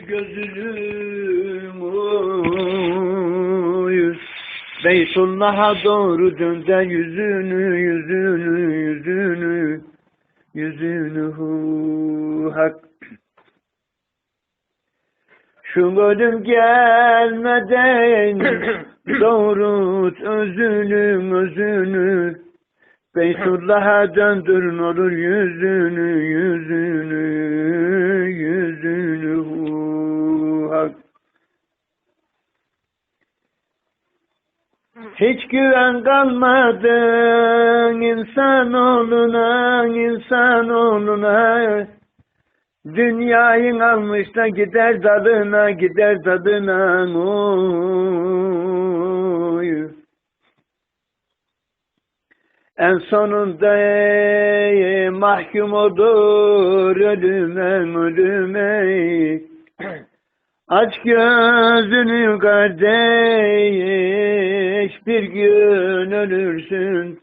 gözünüm oy. Beytullah'a doğru dönder yüzünü, yüzünü, yüzünü, yüzünü hu hak. Şu ölüm gelmeden doğrult özünü, özünü. Beytullah'a döndürün olur yüzünü, yüzünü, Hiç güven kalmadı insanoğluna, insanoğluna. Dünyayı almış da gider dadına, gider dadına. Oy. En sonunda ey, mahkum olur ölüme, ölüme. Aç gözünü kardeş, bir gün ölürsün.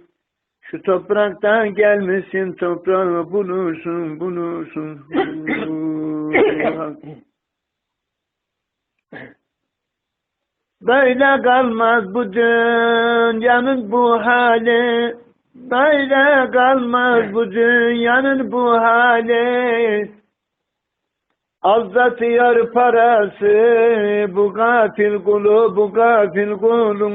Şu topraktan gelmesin, toprağı bulursun, bulursun. Böyle kalmaz bu dünyanın bu hali. Böyle kalmaz bu dünyanın bu hali. Aldatıyor parası bu gafil kulu bu gafil kulu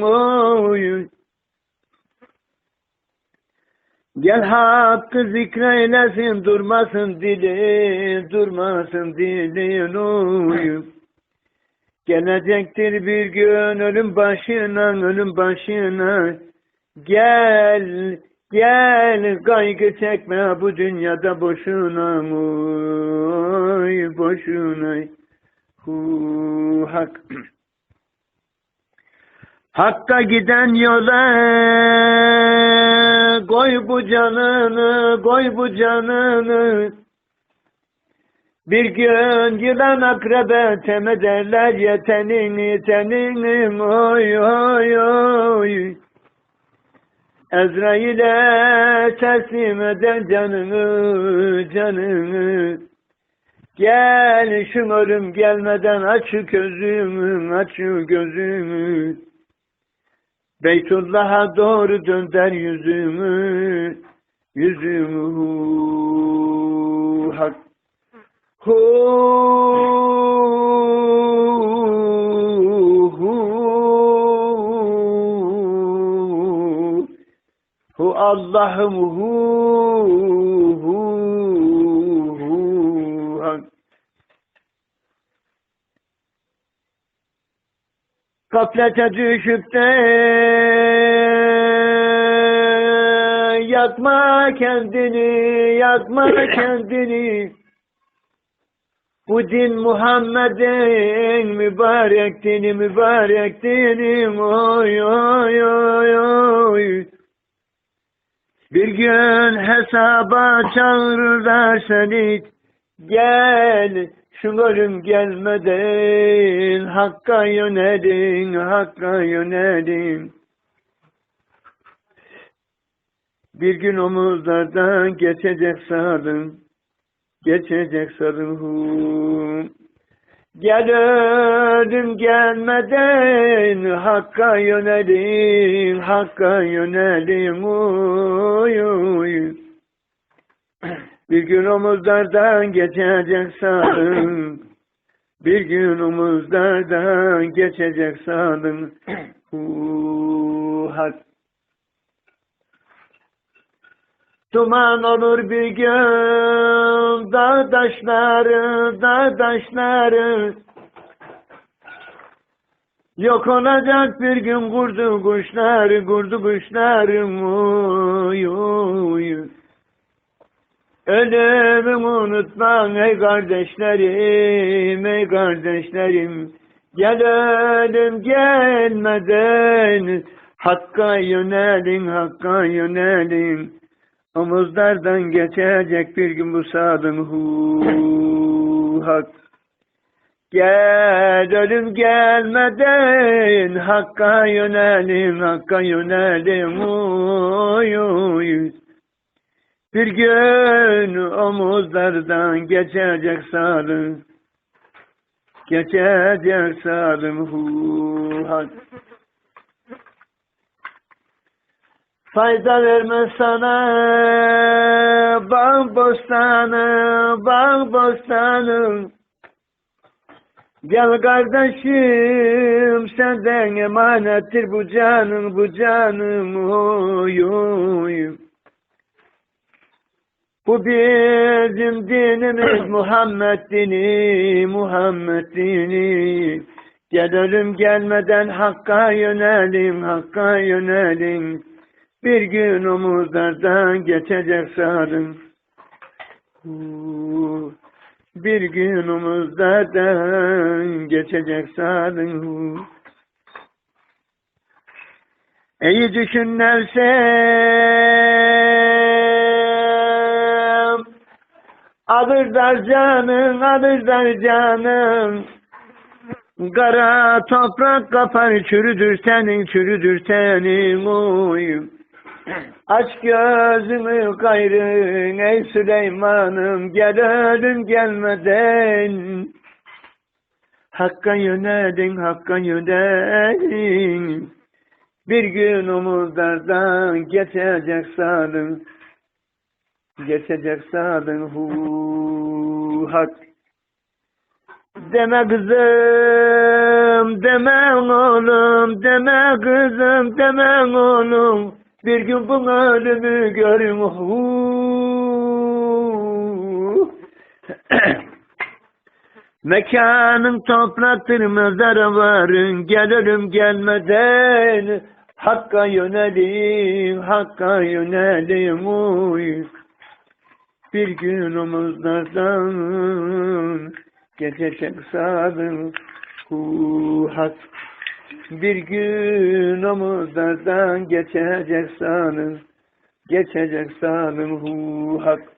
Gel hakkı zikreylesin durmasın dili durmasın dilin oy. Gelecektir bir gün ölüm başına ölüm başına Gel Gel kaygı çekme bu dünyada boşuna oy boşuna. Hu hak. Hakka giden yola koy bu canını koy bu canını. Bir gün yılan akrebe temederler yetenini tenini. Oy oy oy Ezrail'e teslim eden canını, canını. Gel şu ölüm gelmeden aç gözümü, aç gözümü. Beytullah'a doğru dönder yüzümü, yüzümü hak. Hu, Allah'ım hu, hu, hu hak. Düşüp de yakma kendini, yakma kendini. Bu din Muhammed'in mübarek dini, mübarek dini, oy oy oy oy. Bir gün hesaba çağırırlar seni, gel şu ölüm gelmeden Hakk'a yönelin, Hakk'a yönelin. Bir gün omuzlardan geçecek sarın, geçecek sarın hu. Gel ölüm gelmeden Hakk'a yönelin, Hakk'a yönelin uy uy. Bir gün omuzlardan geçecek sarın, bir gün omuzlardan geçecek. Hu hak. Duman olur bir gün dağ taşları. Yok olacak bir gün kurdu kuşlar, kurdu kuşlarım uy uy. Ölümü unutma ey kardeşlerim, ey kardeşlerim. Gel ölüm gelmeden Hakka yönelin, Hakka yönelin. Omuzlardan geçecek bir gün bu sadın hu hak. Gel ölüm gelmeden Hakka yönelin, Hakka yönelin. Uy, uy. Bir gün omuzlardan geçecek sarı. geçecek sadım hu hak. Fayda vermez sana bağ bostanı, bağ bostanı. Gel kardeşim senden emanettir bu canım, bu canım oy oy. Bu bizim dinimiz Muhammed dini, Muhammed dini. Gel ölüm gelmeden Hakk'a yönelim, Hakk'a yönelim. Bir gün omuzlardan geçecek sarın. Bir gün omuzlardan geçecek sarın. İyi düşün nefsem Adır dar canın, adır dar canın Kara toprak kapar çürüdür senin, çürüdür senin oy Aç gözünü gayrın ey Süleyman'ım Gel ölüm gelmeden Hakka yönelin, Hakka yönelin bir gün omuzlardan geçecek sadın, geçecek sadın hu hak. Deme kızım, deme oğlum, deme kızım, deme oğlum. Bir gün bu ölümü görün hu. Mekanın topraktır mezara varın Gel ölüm gelmeden. Hakka yönelim Hakka yönelim uy Bir gün omuzlardan Geçecek sadım hu hak Bir gün omuzlardan Geçecek sanım Geçecek sanım hu hak